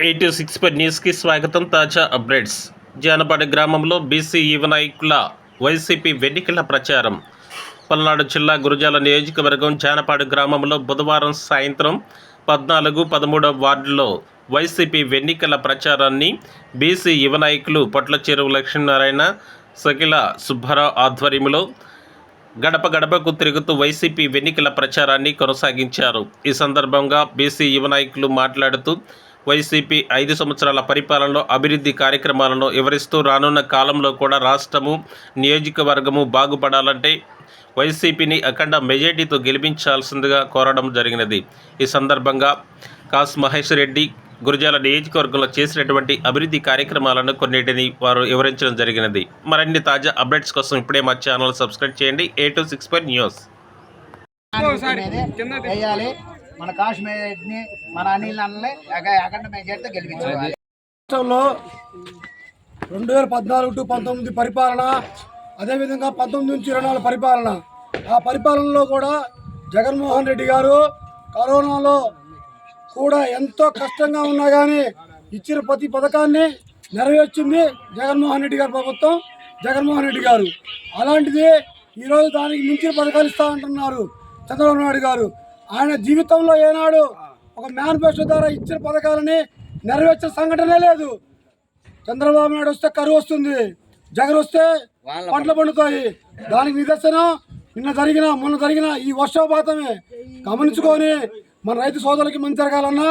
Eighty six pi న్యూస్కి స్వాగతం. తాజా అప్డేట్స్. జానపాడి గ్రామంలో బీసీ యువ నాయకుల వైసీపీ వెన్నికల ప్రచారం. పల్నాడు జిల్లా గురజాల నియోజకవర్గం జానపాడు గ్రామంలో బుధవారం సాయంత్రం పద్నాలుగు పదమూడవ వార్డులో వైసీపీ వెన్నికల ప్రచారాన్ని బీసీ యువ నాయకులు పొట్ల చెరువు లక్ష్మీనారాయణ సకిల సుబ్బారావు ఆధ్వర్యంలో గడప గడపకు తిరుగుతూ వైసీపీ ఎన్నికల ప్రచారాన్ని కొనసాగించారు. ఈ సందర్భంగా బీసీ యువ నాయకులు మాట్లాడుతూ వైసీపీ ఐదు సంవత్సరాల పరిపాలనలో అభివృద్ధి కార్యక్రమాలను వివరిస్తూ రానున్న కాలంలో కూడా రాష్ట్రము నియోజకవర్గము బాగుపడాలంటే వైసీపీని అఖండ మెజార్టీతో గెలిపించాల్సిందిగా కోరడం జరిగినది. ఈ సందర్భంగా కాస్ మహేష్ రెడ్డి గురజాల నియోజకవర్గంలో చేసినటువంటి అభివృద్ధి కార్యక్రమాలను కొన్నిటిని వారు వివరించడం జరిగినది. మరిన్ని తాజా అప్డేట్స్ కోసం ఇప్పుడే మా ఛానల్ సబ్స్క్రైబ్ చేయండి. A two six five news. మన కాశ్మీర్ని మన అనిల్ అన్నని అఖండ మెజార్టీతో గెలిపించాలి రాష్ట్రంలో రెండు వేల పద్నాలుగు టు పంతొమ్మిది పరిపాలన అదేవిధంగా పంతొమ్మిది నుంచి ఇరవై నాలుగు పరిపాలన. ఆ పరిపాలనలో కూడా జగన్మోహన్ రెడ్డి గారు కరోనాలో కూడా ఎంతో కష్టంగా ఉన్నా కానీ ఇచ్చిన ప్రతి పథకాన్ని నెరవేర్చింది జగన్మోహన్ రెడ్డి గారి ప్రభుత్వం జగన్మోహన్ రెడ్డి గారు. అలాంటిది ఈరోజు దానికి మించిన పథకాలు ఇస్తా అంటున్నారు చంద్రబాబు నాయుడు గారు. ఆయన జీవితంలో ఏనాడు ఒక మేనిఫెస్టో ద్వారా ఇచ్చిన పథకాలని నెరవేర్చిన సంఘటనే లేదు. చంద్రబాబు నాయుడు వస్తే కరువు వస్తుంది జగన్ వస్తే పంటలు పండుతాయి. దానికి నిదర్శనం నిన్న జరిగిన మొన్న జరిగిన ఈ వర్షపాతమే. గమనించుకొని మన రైతు సోదరులకి మంచి జరగాలన్నా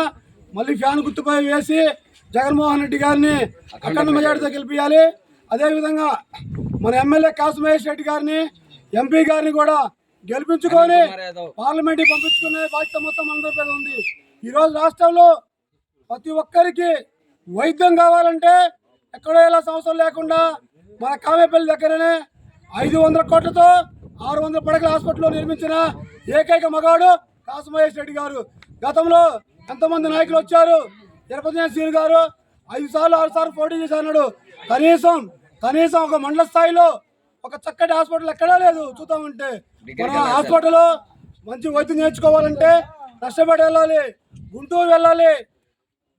మళ్ళీ ఫ్యాన్ గుర్తుపై వేసి జగన్మోహన్ రెడ్డి గారిని అఖండ మెజార్టీతో గెలిపించాలి అదేవిధంగా మన ఎమ్మెల్యే కాసు మహేష్ రెడ్డి గారిని ఎంపీ గారిని కూడా గెలిపించుకొని పార్లమెంట్కి పంపించుకునే బాధ్యత మొత్తం అందరి మీద ఉంది. ఈరోజు రాష్ట్రంలో ప్రతి ఒక్కరికి వైద్యం కావాలంటే ఎక్కడో ఎలా సంవత్సరం లేకుండా మన కామేపల్లి దగ్గరనే ఐదు వందల కోట్లతో ఆరు వందల పడకల హాస్పిటల్లో నిర్మించిన ఏకైక మగాడు కాసుమహేష్ రెడ్డి గారు. గతంలో ఎంతమంది నాయకులు వచ్చారు? తిరుపతి సీని గారు ఐదు సార్లు ఆరు సార్లు పోటీ అన్నాడు. కనీసం కనీసం ఒక మండల స్థాయిలో ఒక చక్కటి హాస్పిటల్ ఎక్కడా లేదు. చూద్దామంటే మన హాస్పిటల్లో మంచి వైద్యం నేర్చుకోవాలంటే కష్టపడి వెళ్ళాలి. గుంటూరు వెళ్ళాలి.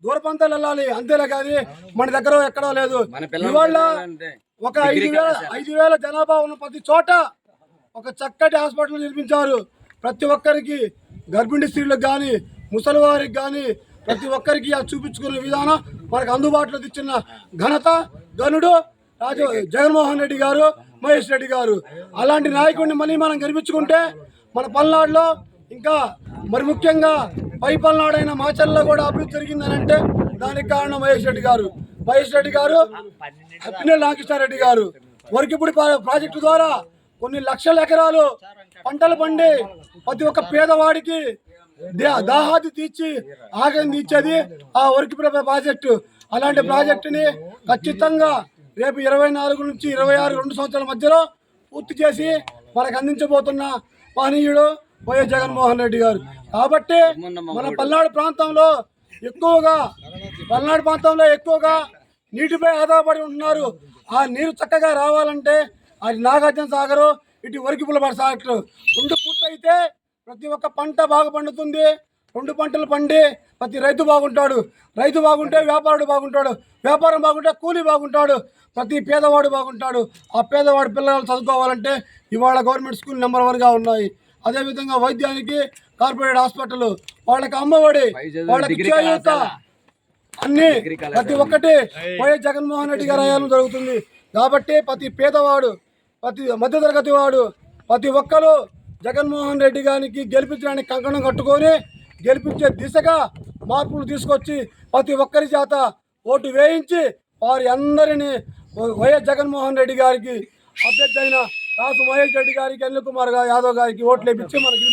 దూర ప్రాంతాలు వెళ్ళాలి. అంతేలే కానీ మన దగ్గర ఎక్కడా లేదు. ఇవాళ ఒక ఐదు వేల ఐదు వేల జనాభా ఉన్న ప్రతి చోట ఒక చక్కటి హాస్పిటల్ నిర్మించారు. ప్రతి ఒక్కరికి గర్భిణీ స్త్రీలకు కానీ ముసలి వారికి కానీ ప్రతి ఒక్కరికి అది చూపించుకునే విధానం మనకు అందుబాటులో తెచ్చిన ఘనత గనుడు రాజు జగన్మోహన్ రెడ్డి గారు మహేష్ రెడ్డి గారు. అలాంటి నాయకుడిని మళ్ళీ మనం గెలిపించుకుంటే మన పల్నాడులో ఇంకా మరి ముఖ్యంగా పై పల్నాడైన మాచల్లో కూడా అభివృద్ధి జరిగిందని అంటే దానికి కారణం మహేష్ రెడ్డి గారు. మహేష్ రెడ్డి గారు అప్పినే రెడ్డి గారు. వరకిపుడి ప్రాజెక్టు ద్వారా కొన్ని లక్షల ఎకరాలు పంటలు పండి ప్రతి ఒక్క పేదవాడికి దాహాది తీర్చి ఆగం తీర్చేది ఆ వరకిపుడి ప్రాజెక్టు. అలాంటి ప్రాజెక్టుని ఖచ్చితంగా రేపు ఇరవై నాలుగు నుంచి ఇరవై ఆరు రెండు సంవత్సరాల మధ్యలో పూర్తి చేసి మనకు అందించబోతున్న మహనీయుడు వైఎస్ జగన్మోహన్ రెడ్డి గారు. కాబట్టి మన పల్నాడు ప్రాంతంలో ఎక్కువగా పల్నాడు ప్రాంతంలో ఎక్కువగా నీటిపై ఆధారపడి ఉంటున్నారు. ఆ నీరు చక్కగా రావాలంటే అది నాగార్జున సాగరు ఇటు వరికిపులపాడు సాగరు. రెండు పూర్తయితే ప్రతి ఒక్క పంట బాగా పండుతుంది. రెండు పంటలు పండి ప్రతి రైతు బాగుంటాడు. రైతు బాగుంటే వ్యాపారుడు బాగుంటాడు. వ్యాపారం బాగుంటే కూలీ బాగుంటాడు. ప్రతి పేదవాడు బాగుంటాడు. ఆ పేదవాడి పిల్లలు చదువుకోవాలంటే ఇవాళ గవర్నమెంట్ స్కూల్ నెంబర్ వన్గా ఉన్నాయి. అదేవిధంగా వైద్యానికి కార్పొరేట్ హాస్పిటల్ వాళ్ళకి అమ్మఒడి వాళ్ళకి చేయూత అన్ని ప్రతి ఒక్కటి వైఎస్ జగన్మోహన్ రెడ్డి గారి హయాంలో జరుగుతుంది. కాబట్టి ప్రతి పేదవాడు ప్రతి మధ్యతరగతి వాడు ప్రతి ఒక్కరు జగన్మోహన్ రెడ్డి గారికి గెలిపించడానికి కంకణం కట్టుకొని గెలిపించే దిశగా మార్పులు తీసుకొచ్చి ప్రతి ఒక్కరి చేత ఓటు వేయించి వారి అందరినీ वैएस जगन्मोहन रेडी गारी अभ्यर्थन राष्ट्र महेश रेडी गारी अनिल कुमार यादव गारी ओटल मन गेल